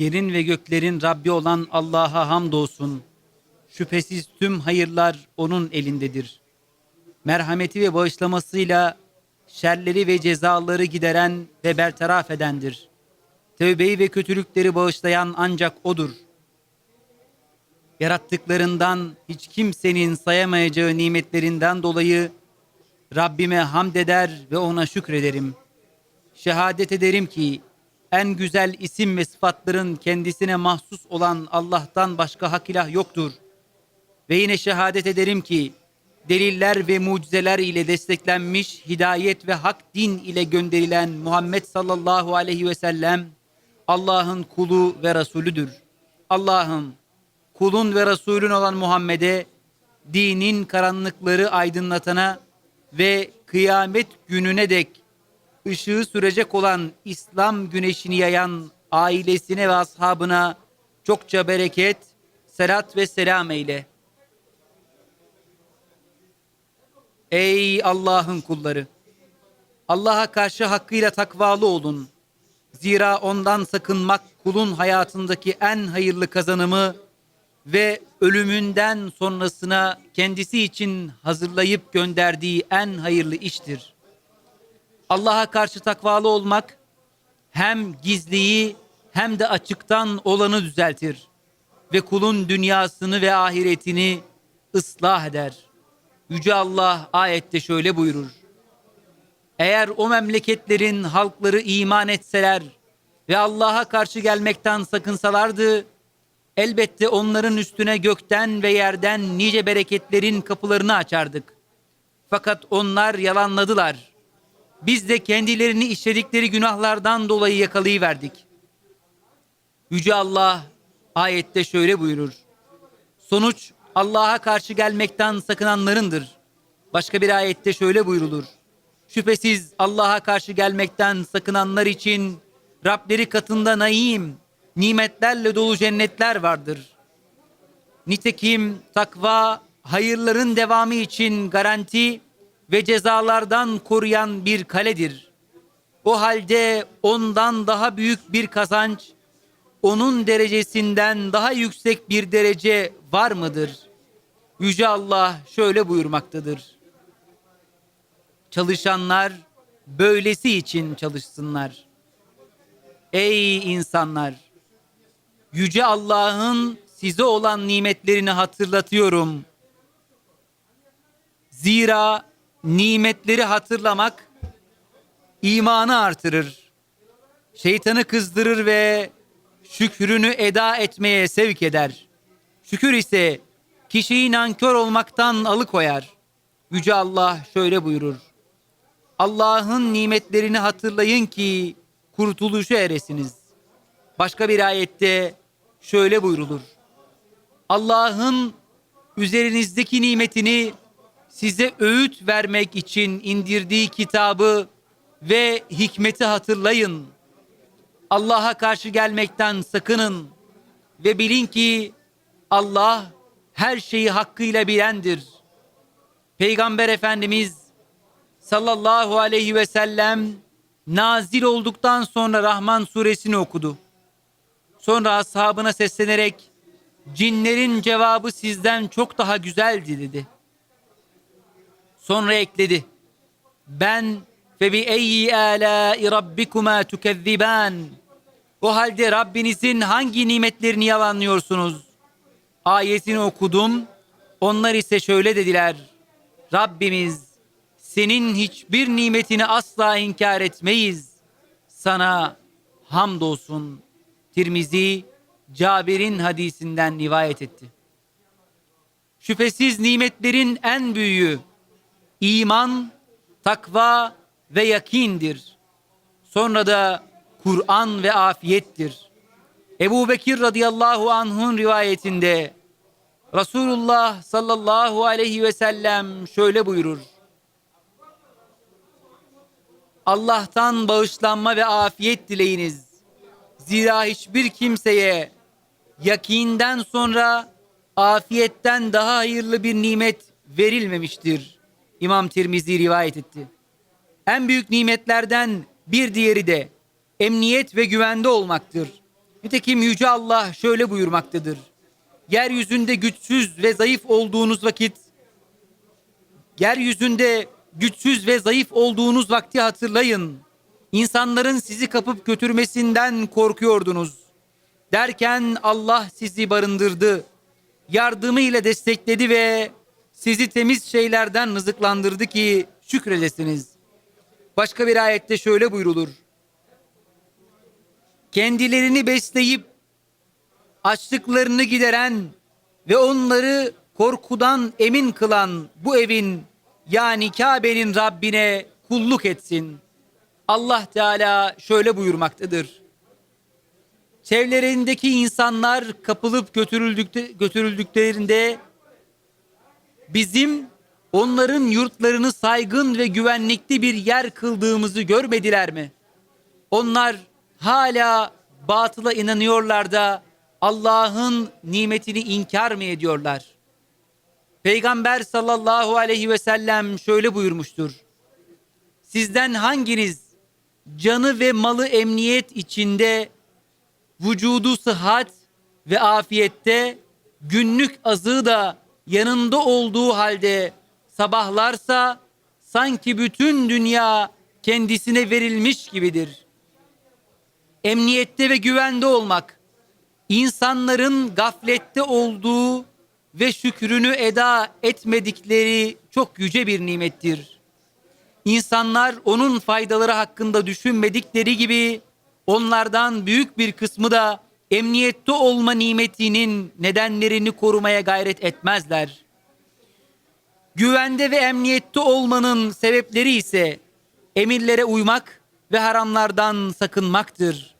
Yerin ve göklerin Rabbi olan Allah'a hamdolsun. Şüphesiz tüm hayırlar O'nun elindedir. Merhameti ve bağışlamasıyla şerleri ve cezaları gideren ve bertaraf edendir. Tövbeyi ve kötülükleri bağışlayan ancak O'dur. Yarattıklarından hiç kimsenin sayamayacağı nimetlerinden dolayı Rabbime hamd eder ve ona şükrederim. Şehadet ederim ki en güzel isim ve sıfatların kendisine mahsus olan Allah'tan başka hak ilah yoktur. Ve yine şehadet ederim ki deliller ve mucizeler ile desteklenmiş hidayet ve hak din ile gönderilen Muhammed sallallahu aleyhi ve sellem Allah'ın kulu ve Resulüdür. Allah'ım kulun ve Resulün olan Muhammed'e dinin karanlıkları aydınlatana ve kıyamet gününe dek ışığı sürecek olan İslam güneşini yayan ailesine ve ashabına çokça bereket, selat ve selam eyle. Ey Allah'ın kulları! Allah'a karşı hakkıyla takvalı olun. Zira ondan sakınmak kulun hayatındaki en hayırlı kazanımı ve ölümünden sonrasına kendisi için hazırlayıp gönderdiği en hayırlı iştir. Allah'a karşı takvalı olmak hem gizliyi hem de açıktan olanı düzeltir ve kulun dünyasını ve ahiretini ıslah eder. Yüce Allah ayette şöyle buyurur. Eğer o memleketlerin halkları iman etseler ve Allah'a karşı gelmekten sakınsalardı, elbette onların üstüne gökten ve yerden nice bereketlerin kapılarını açardık. Fakat onlar yalanladılar. Biz de kendilerini işledikleri günahlardan dolayı yakalayıverdik. Yüce Allah ayette şöyle buyurur. Sonuç Allah'a karşı gelmekten sakınanlarındır. Başka bir ayette şöyle buyrulur. Şüphesiz Allah'a karşı gelmekten sakınanlar için Rableri katında naim, nimetlerle dolu cennetler vardır. Nitekim takva hayırların devamı için garanti ve cezalardan koruyan bir kaledir. O halde ondan daha büyük bir kazanç, onun derecesinden daha yüksek bir derece var mıdır? Yüce Allah şöyle buyurmaktadır. Çalışanlar böylesi için çalışsınlar. Ey insanlar! Yüce Allah'ın size olan nimetlerini hatırlatıyorum. Zira nimetleri hatırlamak imanı artırır. Şeytanı kızdırır ve şükrünü eda etmeye sevk eder. Şükür ise kişiyi nankör olmaktan alıkoyar. Yüce Allah şöyle buyurur. Allah'ın nimetlerini hatırlayın ki kurtuluşa eresiniz. Başka bir ayette şöyle buyrulur. Allah'ın üzerinizdeki nimetini size öğüt vermek için indirdiği kitabı ve hikmeti hatırlayın. Allah'a karşı gelmekten sakının ve bilin ki Allah her şeyi hakkıyla bilendir. Peygamber Efendimiz sallallahu aleyhi ve sellem nazil olduktan sonra Rahman suresini okudu. Sonra ashabına seslenerek cinlerin cevabı sizden çok daha güzeldi dedi. Sonra ekledi. Ben fe bi eyyi alâi rabbikuma tukezziban. O halde Rabbinizin hangi nimetlerini yalanlıyorsunuz? Ayetini okudum. Onlar ise şöyle dediler. Rabbimiz senin hiçbir nimetini asla inkar etmeyiz. Sana hamdolsun. Tirmizi Cabir'in hadisinden rivayet etti. Şüphesiz nimetlerin en büyüğü iman, takva ve yakindir. Sonra da Kur'an ve afiyettir. Ebu Bekir radıyallahu anh'un rivayetinde Resulullah sallallahu aleyhi ve sellem şöyle buyurur. Allah'tan bağışlanma ve afiyet dileyiniz. Zira hiçbir kimseye yakinden sonra afiyetten daha hayırlı bir nimet verilmemiştir. İmam Tirmizi rivayet etti. En büyük nimetlerden bir diğeri de emniyet ve güvende olmaktır. Nitekim Yüce Allah şöyle buyurmaktadır. Yeryüzünde güçsüz ve zayıf olduğunuz vakit, yeryüzünde güçsüz ve zayıf olduğunuz vakti hatırlayın. İnsanların sizi kapıp götürmesinden korkuyordunuz. Derken Allah sizi barındırdı. Yardımıyla destekledi ve sizi temiz şeylerden rızıklandırdı ki şükredesiniz. Başka bir ayette şöyle buyrulur. Kendilerini besleyip açlıklarını gideren ve onları korkudan emin kılan bu evin yani Kabe'nin Rabbine kulluk etsin. Allah Teala şöyle buyurmaktadır. Çevrelerindeki insanlar kapılıp götürüldükte, götürüldüklerinde bizim onların yurtlarını saygın ve güvenlikli bir yer kıldığımızı görmediler mi? Onlar hala batıla inanıyorlar da Allah'ın nimetini inkar mı ediyorlar? Peygamber sallallahu aleyhi ve sellem şöyle buyurmuştur. Sizden hanginiz canı ve malı emniyet içinde, vücudu sıhhat ve afiyette, günlük azığı da yanında olduğu halde sabahlarsa sanki bütün dünya kendisine verilmiş gibidir. Emniyette ve güvende olmak, insanların gaflette olduğu ve şükrünü eda etmedikleri çok yüce bir nimettir. İnsanlar onun faydaları hakkında düşünmedikleri gibi onlardan büyük bir kısmı da emniyette olma nimetinin nedenlerini korumaya gayret etmezler. Güvende ve emniyette olmanın sebepleri ise emirlere uymak ve haramlardan sakınmaktır.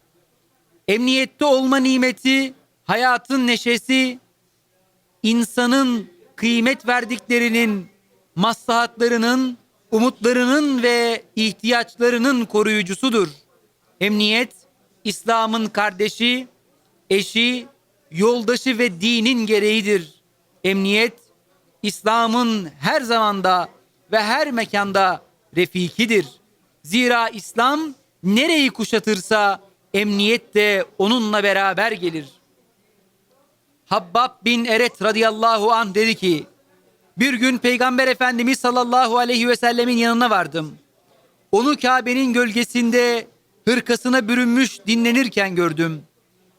Emniyette olma nimeti, hayatın neşesi, insanın kıymet verdiklerinin, maslahatlarının, umutlarının ve ihtiyaçlarının koruyucusudur. Emniyet, İslam'ın kardeşi, eşi, yoldaşı ve dinin gereğidir. Emniyet, İslam'ın her zamanda ve her mekanda refikidir. Zira İslam nereyi kuşatırsa emniyet de onunla beraber gelir. Habbab bin Eret radıyallahu anh dedi ki, bir gün Peygamber Efendimiz sallallahu aleyhi ve sellemin yanına vardım. Onu Kabe'nin gölgesinde hırkasına bürünmüş dinlenirken gördüm.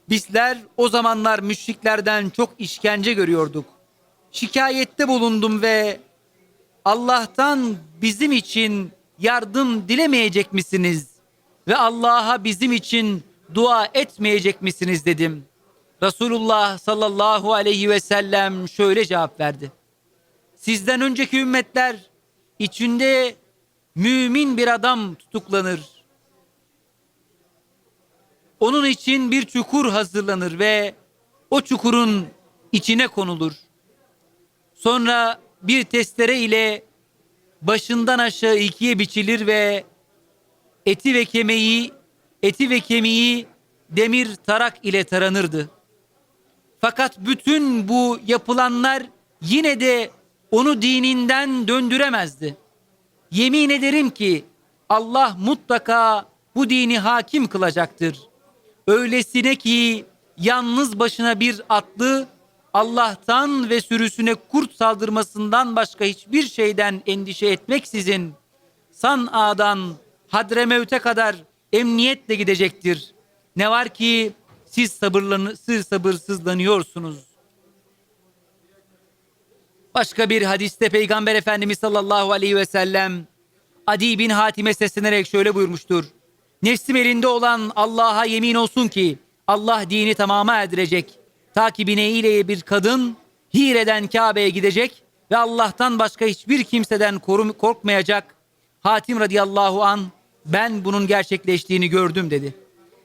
Bizler o zamanlar müşriklerden çok işkence görüyorduk. Şikayette bulundum ve Allah'tan bizim için yardım dilemeyecek misiniz? Ve Allah'a bizim için dua etmeyecek misiniz dedim. Resulullah sallallahu aleyhi ve sellem şöyle cevap verdi. Sizden önceki ümmetler içinde mümin bir adam tutuklanır. Onun için bir çukur hazırlanır ve o çukurun içine konulur. Sonra bir testere ile başından aşağı ikiye biçilir ve eti ve kemiği eti ve kemiği demir tarak ile taranırdı. Fakat bütün bu yapılanlar yine de onu dininden döndüremezdi. Yemin ederim ki Allah mutlaka bu dini hakim kılacaktır. Öylesine ki yalnız başına bir atlı Allah'tan ve sürüsüne kurt saldırmasından başka hiçbir şeyden endişe etmeksizin San'a'dan Hadremevt'e kadar emniyetle gidecektir. Ne var ki siz sabırlanı, siz sabırsızlanıyorsunuz. Başka bir hadiste Peygamber Efendimiz sallallahu aleyhi ve sellem Adi bin Hatim'e seslenerek şöyle buyurmuştur. Nefsim elinde olan Allah'a yemin olsun ki Allah dini tamama erdirecek. Ta ki bineğiyle bir kadın Hire'den Kabe'ye gidecek ve Allah'tan başka hiçbir kimseden korum, korkmayacak. Hatim radıyallahu an ben bunun gerçekleştiğini gördüm dedi.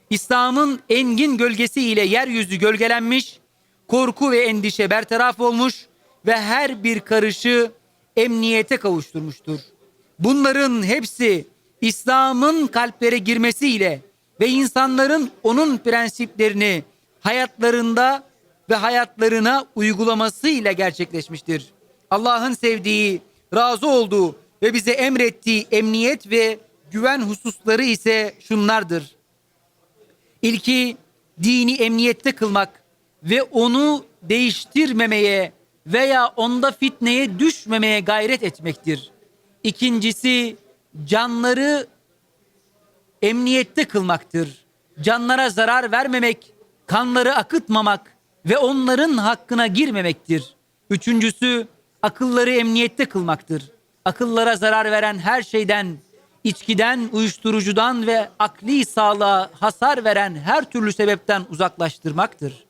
İslam'ın engin gölgesiyle yeryüzü gölgelenmiş, korku ve endişe bertaraf olmuş ve her bir karışı emniyete kavuşturmuştur. Bunların hepsi İslam'ın kalplere girmesiyle ve insanların onun prensiplerini hayatlarında ve hayatlarına uygulamasıyla gerçekleşmiştir. Allah'ın sevdiği, razı olduğu ve bize emrettiği emniyet ve güven hususları ise şunlardır. İlki dini emniyette kılmak ve onu değiştirmemeye veya onda fitneye düşmemeye gayret etmektir. İkincisi canları emniyette kılmaktır. Canlara zarar vermemek, kanları akıtmamak ve onların hakkına girmemektir. Üçüncüsü akılları emniyette kılmaktır. Akıllara zarar veren her şeyden, içkiden, uyuşturucudan ve akli sağlığa hasar veren her türlü sebepten uzaklaştırmaktır.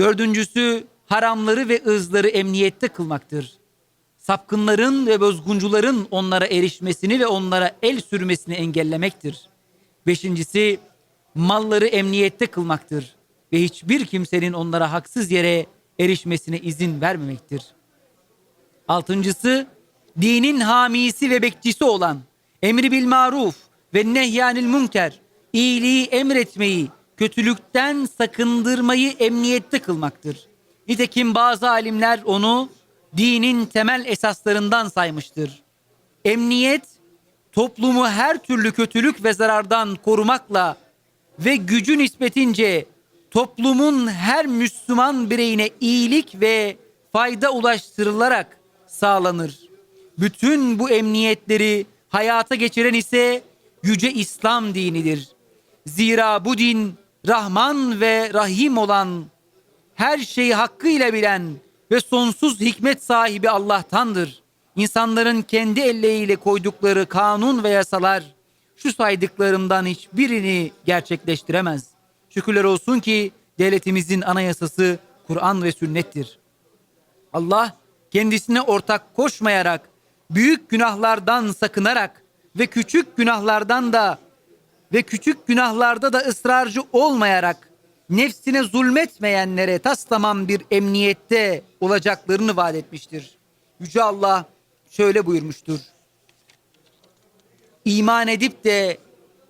Dördüncüsü haramları ve ızları emniyette kılmaktır. Sapkınların ve bozguncuların onlara erişmesini ve onlara el sürmesini engellemektir. Beşincisi malları emniyette kılmaktır ve hiçbir kimsenin onlara haksız yere erişmesine izin vermemektir. Altıncısı dinin hamisi ve bekçisi olan emri bil maruf ve nehyanil münker iyiliği emretmeyi kötülükten sakındırmayı emniyette kılmaktır. Nitekim bazı alimler onu dinin temel esaslarından saymıştır. Emniyet toplumu her türlü kötülük ve zarardan korumakla ve gücü nispetince toplumun her Müslüman bireyine iyilik ve fayda ulaştırılarak sağlanır. Bütün bu emniyetleri hayata geçiren ise yüce İslam dinidir. Zira bu din Rahman ve Rahim olan her şeyi hakkıyla bilen ve sonsuz hikmet sahibi Allah'tandır. İnsanların kendi elleriyle koydukları kanun ve yasalar şu saydıklarımdan hiçbirini gerçekleştiremez. Şükürler olsun ki devletimizin anayasası Kur'an ve sünnettir. Allah kendisine ortak koşmayarak, büyük günahlardan sakınarak ve küçük günahlardan da ve küçük günahlarda da ısrarcı olmayarak nefsine zulmetmeyenlere tas bir emniyette olacaklarını vaat etmiştir. Yüce Allah şöyle buyurmuştur. İman edip de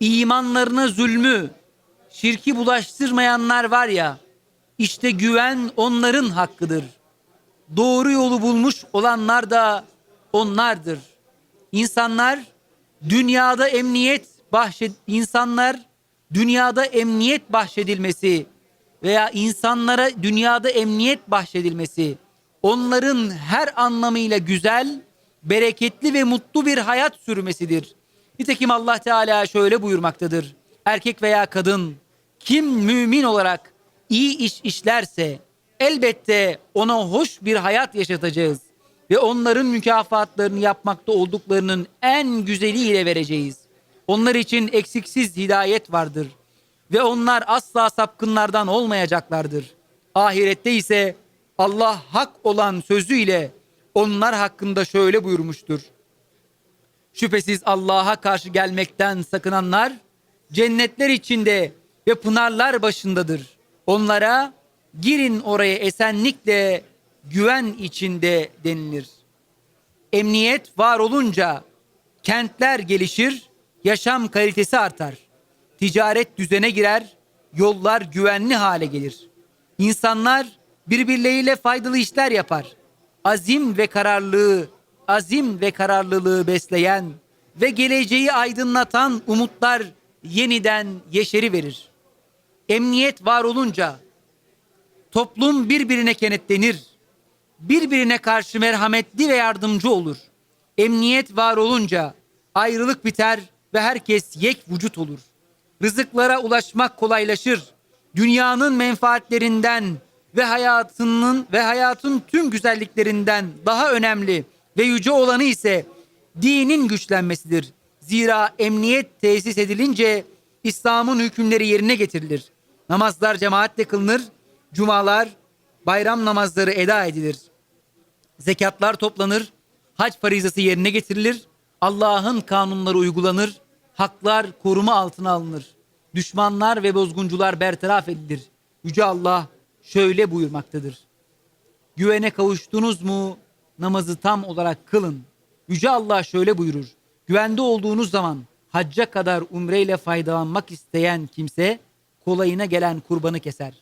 imanlarına zulmü, şirki bulaştırmayanlar var ya, işte güven onların hakkıdır. Doğru yolu bulmuş olanlar da onlardır. İnsanlar dünyada emniyet bahşed insanlar dünyada emniyet bahşedilmesi veya insanlara dünyada emniyet bahşedilmesi onların her anlamıyla güzel, bereketli ve mutlu bir hayat sürmesidir. Nitekim Allah Teala şöyle buyurmaktadır. Erkek veya kadın kim mümin olarak iyi iş işlerse elbette ona hoş bir hayat yaşatacağız ve onların mükafatlarını yapmakta olduklarının en güzeliyle vereceğiz. Onlar için eksiksiz hidayet vardır ve onlar asla sapkınlardan olmayacaklardır. Ahirette ise Allah hak olan sözüyle onlar hakkında şöyle buyurmuştur. Şüphesiz Allah'a karşı gelmekten sakınanlar cennetler içinde ve pınarlar başındadır. Onlara girin oraya esenlikle güven içinde denilir. Emniyet var olunca kentler gelişir, yaşam kalitesi artar. Ticaret düzene girer, yollar güvenli hale gelir. İnsanlar birbirleriyle faydalı işler yapar. Azim ve kararlılığı, azim ve kararlılığı besleyen ve geleceği aydınlatan umutlar yeniden yeşeri verir. Emniyet var olunca toplum birbirine kenetlenir. Birbirine karşı merhametli ve yardımcı olur. Emniyet var olunca ayrılık biter ve herkes yek vücut olur. Rızıklara ulaşmak kolaylaşır. Dünyanın menfaatlerinden ve hayatının ve hayatın tüm güzelliklerinden daha önemli ve yüce olanı ise dinin güçlenmesidir. Zira emniyet tesis edilince İslam'ın hükümleri yerine getirilir. Namazlar cemaatle kılınır, cumalar, bayram namazları eda edilir. Zekatlar toplanır, hac farizası yerine getirilir, Allah'ın kanunları uygulanır, haklar koruma altına alınır. Düşmanlar ve bozguncular bertaraf edilir. Yüce Allah şöyle buyurmaktadır. Güvene kavuştunuz mu namazı tam olarak kılın. Yüce Allah şöyle buyurur. Güvende olduğunuz zaman hacca kadar umreyle faydalanmak isteyen kimse kolayına gelen kurbanı keser.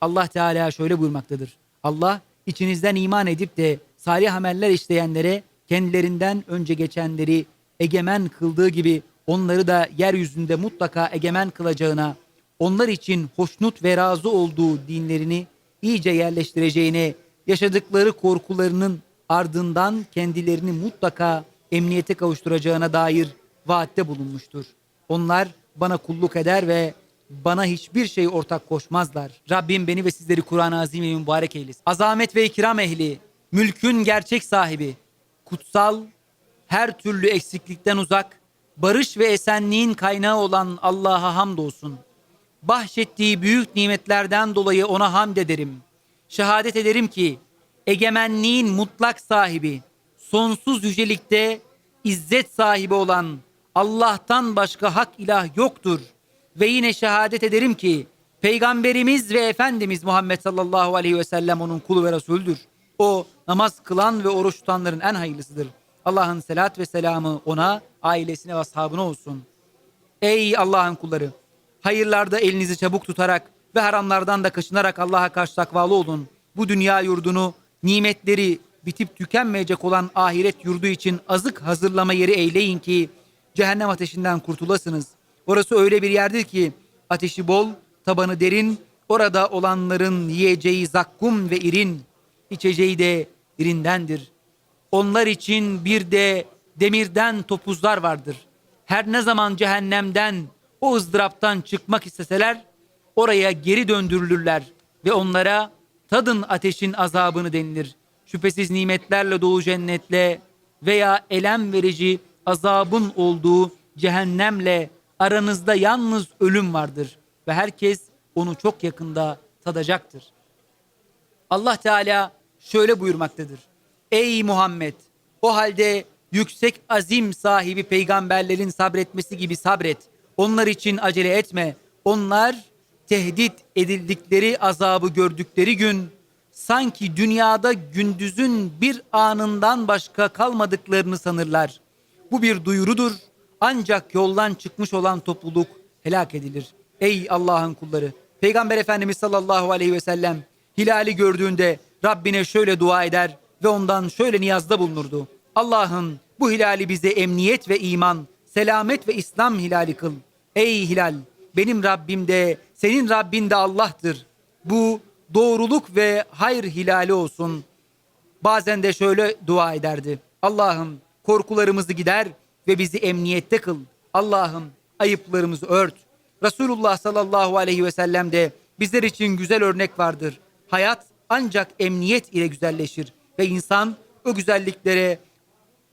Allah Teala şöyle buyurmaktadır. Allah içinizden iman edip de salih ameller işleyenlere kendilerinden önce geçenleri egemen kıldığı gibi onları da yeryüzünde mutlaka egemen kılacağına, onlar için hoşnut ve razı olduğu dinlerini iyice yerleştireceğine, yaşadıkları korkularının ardından kendilerini mutlaka emniyete kavuşturacağına dair vaatte bulunmuştur. Onlar bana kulluk eder ve bana hiçbir şey ortak koşmazlar. Rabbim beni ve sizleri Kur'an-ı Azim ve mübarek eylesin. Azamet ve ikram ehli, mülkün gerçek sahibi, kutsal, her türlü eksiklikten uzak, barış ve esenliğin kaynağı olan Allah'a hamdolsun. Bahşettiği büyük nimetlerden dolayı ona hamd ederim. Şehadet ederim ki egemenliğin mutlak sahibi, sonsuz yücelikte izzet sahibi olan Allah'tan başka hak ilah yoktur. Ve yine şehadet ederim ki Peygamberimiz ve Efendimiz Muhammed sallallahu aleyhi ve sellem onun kulu ve Resulüdür. O namaz kılan ve oruç tutanların en hayırlısıdır. Allah'ın selat ve selamı ona, ailesine ve ashabına olsun. Ey Allah'ın kulları! Hayırlarda elinizi çabuk tutarak ve haramlardan da kaçınarak Allah'a karşı takvalı olun. Bu dünya yurdunu, nimetleri bitip tükenmeyecek olan ahiret yurdu için azık hazırlama yeri eyleyin ki cehennem ateşinden kurtulasınız. Orası öyle bir yerdir ki ateşi bol, tabanı derin, orada olanların yiyeceği zakkum ve irin, içeceği de irindendir. Onlar için bir de demirden topuzlar vardır. Her ne zaman cehennemden o ızdıraptan çıkmak isteseler oraya geri döndürülürler ve onlara tadın ateşin azabını denilir. Şüphesiz nimetlerle dolu cennetle veya elem verici azabın olduğu cehennemle aranızda yalnız ölüm vardır ve herkes onu çok yakında tadacaktır. Allah Teala şöyle buyurmaktadır. Ey Muhammed! O halde yüksek azim sahibi peygamberlerin sabretmesi gibi sabret. Onlar için acele etme. Onlar tehdit edildikleri azabı gördükleri gün sanki dünyada gündüzün bir anından başka kalmadıklarını sanırlar. Bu bir duyurudur. Ancak yoldan çıkmış olan topluluk helak edilir. Ey Allah'ın kulları! Peygamber Efendimiz sallallahu aleyhi ve sellem hilali gördüğünde Rabbine şöyle dua eder ve ondan şöyle niyazda bulunurdu. Allah'ım bu hilali bize emniyet ve iman, selamet ve İslam hilali kıl. Ey hilal benim Rabbim de senin Rabbin de Allah'tır. Bu doğruluk ve hayır hilali olsun. Bazen de şöyle dua ederdi. Allah'ım korkularımızı gider ve bizi emniyette kıl. Allah'ım ayıplarımızı ört. Resulullah sallallahu aleyhi ve sellem de bizler için güzel örnek vardır. Hayat ancak emniyet ile güzelleşir ve insan o güzelliklere,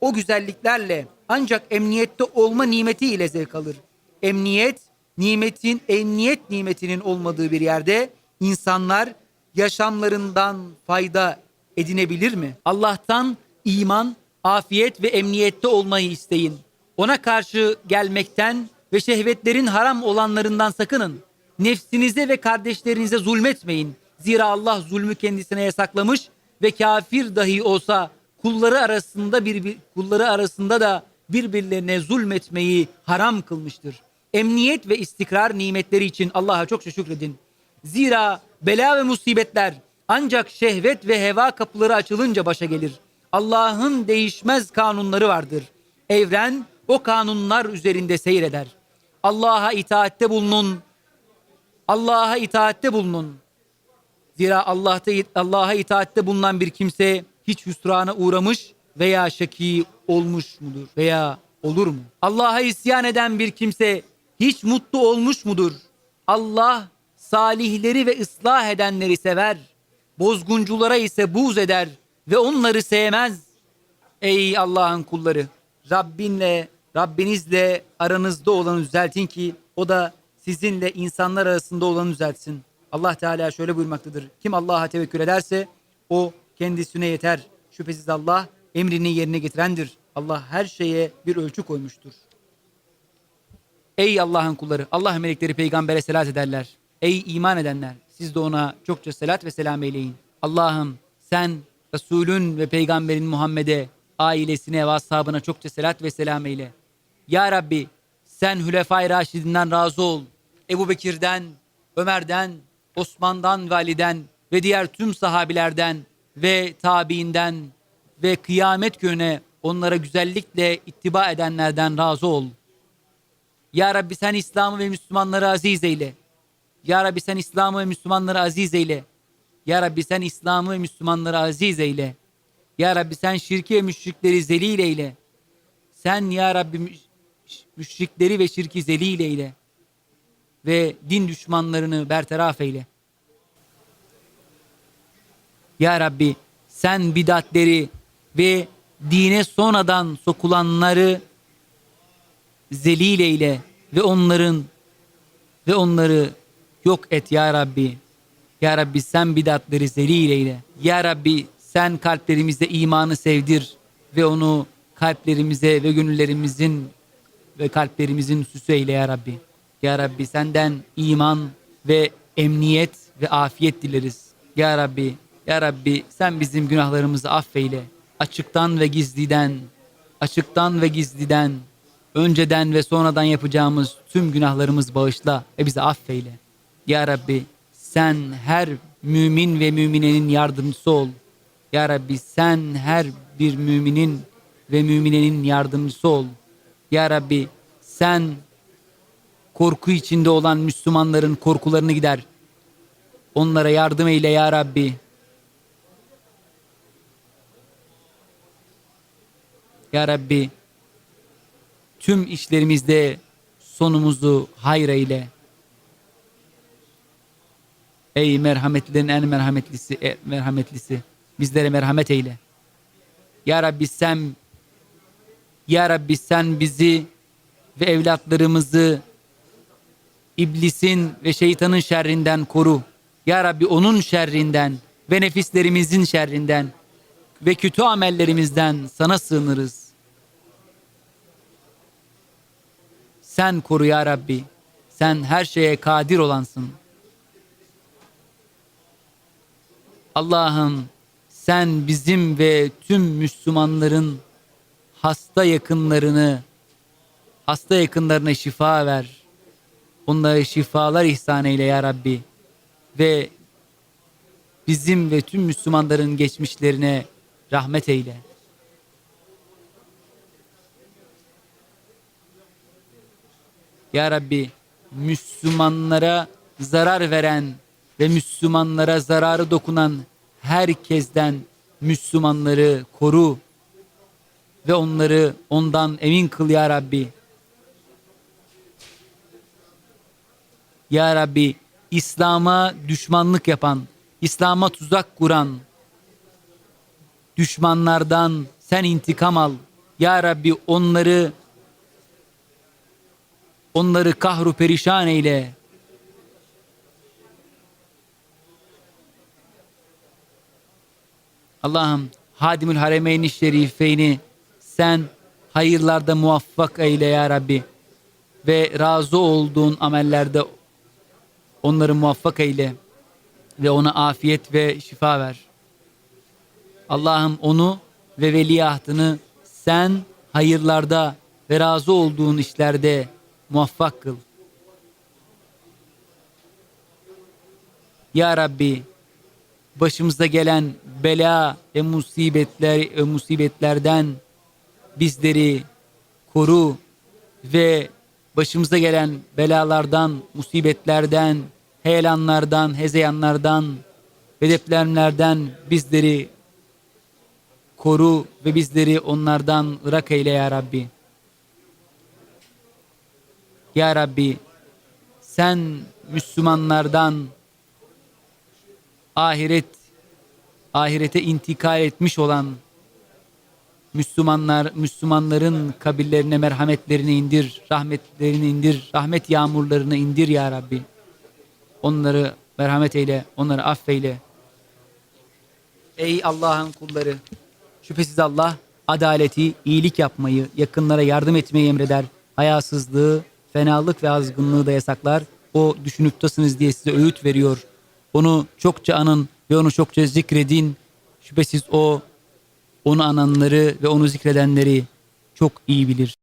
o güzelliklerle ancak emniyette olma nimeti ile zevk alır. Emniyet, nimetin, emniyet nimetinin olmadığı bir yerde insanlar yaşamlarından fayda edinebilir mi? Allah'tan iman, afiyet ve emniyette olmayı isteyin. Ona karşı gelmekten ve şehvetlerin haram olanlarından sakının. Nefsinize ve kardeşlerinize zulmetmeyin. Zira Allah zulmü kendisine yasaklamış ve kafir dahi olsa kulları arasında bir, kulları arasında da birbirlerine zulmetmeyi haram kılmıştır. Emniyet ve istikrar nimetleri için Allah'a çok şükredin. Zira bela ve musibetler ancak şehvet ve heva kapıları açılınca başa gelir. Allah'ın değişmez kanunları vardır. Evren o kanunlar üzerinde seyreder. Allah'a itaatte bulunun. Allah'a itaatte bulunun. Zira Allah'ta Allah'a itaatte bulunan bir kimse hiç hüsrana uğramış veya şaki olmuş mudur veya olur mu? Allah'a isyan eden bir kimse hiç mutlu olmuş mudur? Allah salihleri ve ıslah edenleri sever. Bozgunculara ise buz eder ve onları sevmez. Ey Allah'ın kulları! Rabbinle, Rabbinizle aranızda olanı düzeltin ki o da sizinle insanlar arasında olanı düzeltsin. Allah Teala şöyle buyurmaktadır. Kim Allah'a tevekkül ederse o kendisine yeter. Şüphesiz Allah emrini yerine getirendir. Allah her şeye bir ölçü koymuştur. Ey Allah'ın kulları, Allah melekleri peygambere selat ederler. Ey iman edenler, siz de ona çokça selat ve selam eyleyin. Allah'ım sen Resulün ve peygamberin Muhammed'e, ailesine ve ashabına çokça selat ve selam eyle. Ya Rabbi sen Hülefai Raşidinden razı ol. Ebu Bekir'den, Ömer'den, Osman'dan ve Ali'den ve diğer tüm sahabilerden ve tabiinden ve kıyamet gününe onlara güzellikle ittiba edenlerden razı ol. Ya Rabbi sen İslam'ı ve Müslümanları aziz eyle. Ya Rabbi sen İslam'ı ve Müslümanları aziz eyle. Ya Rabbi sen İslam'ı ve Müslümanları aziz eyle. Ya Rabbi sen şirki ve müşrikleri zelil eyle. Sen ya Rabbi müş- müşrikleri ve şirki zelil eyle. Ve din düşmanlarını bertaraf eyle. Ya Rabbi sen bidatleri ve dine sonradan sokulanları zelil eyle ve onların ve onları yok et ya Rabbi. Ya Rabbi sen bidatları zelil eyle. Ya Rabbi sen kalplerimizde imanı sevdir ve onu kalplerimize ve gönüllerimizin ve kalplerimizin süsü eyle ya Rabbi. Ya Rabbi senden iman ve emniyet ve afiyet dileriz. Ya Rabbi, Ya Rabbi sen bizim günahlarımızı affeyle. Açıktan ve gizliden, açıktan ve gizliden, önceden ve sonradan yapacağımız tüm günahlarımız bağışla ve bizi affeyle. Ya Rabbi sen her mümin ve müminenin yardımcısı ol. Ya Rabbi sen her bir müminin ve müminenin yardımcısı ol. Ya Rabbi sen korku içinde olan Müslümanların korkularını gider. Onlara yardım eyle ya Rabbi. Ya Rabbi tüm işlerimizde sonumuzu hayır eyle. Ey merhametlilerin en merhametlisi, e, merhametlisi bizlere merhamet eyle. Ya Rabbi sen Ya Rabbi sen bizi ve evlatlarımızı iblisin ve şeytanın şerrinden koru. Ya Rabbi onun şerrinden ve nefislerimizin şerrinden ve kötü amellerimizden sana sığınırız. Sen koru ya Rabbi. Sen her şeye kadir olansın. Allah'ım sen bizim ve tüm Müslümanların hasta yakınlarını hasta yakınlarına şifa ver. Onlara şifalar ihsan eyle ya Rabbi. Ve bizim ve tüm Müslümanların geçmişlerine rahmet eyle. Ya Rabbi Müslümanlara zarar veren ve Müslümanlara zararı dokunan herkesten Müslümanları koru ve onları ondan emin kıl ya Rabbi. Ya Rabbi İslam'a düşmanlık yapan, İslam'a tuzak kuran düşmanlardan sen intikam al. Ya Rabbi onları onları kahru perişan eyle. Allah'ım Hadimül Haremeyn-i Şerifeyni sen hayırlarda muvaffak eyle ya Rabbi. Ve razı olduğun amellerde onları muvaffak eyle. Ve ona afiyet ve şifa ver. Allah'ım onu ve veliahtını sen hayırlarda ve razı olduğun işlerde muvaffak kıl. Ya Rabbi başımıza gelen bela ve musibetler ve musibetlerden bizleri koru ve başımıza gelen belalardan, musibetlerden, heyelanlardan, hezeyanlardan ve bizleri koru ve bizleri onlardan ırak eyle ya Rabbi. Ya Rabbi sen Müslümanlardan ahiret ahirete intikal etmiş olan Müslümanlar Müslümanların kabirlerine merhametlerini indir, rahmetlerini indir, rahmet yağmurlarını indir ya Rabbi. Onları merhamet eyle, onları affeyle. Ey Allah'ın kulları, şüphesiz Allah adaleti, iyilik yapmayı, yakınlara yardım etmeyi emreder. Hayasızlığı, fenalık ve azgınlığı da yasaklar. O düşünüp tasınız diye size öğüt veriyor. Onu çokça anın ve onu çokça zikredin. Şüphesiz o onu ananları ve onu zikredenleri çok iyi bilir.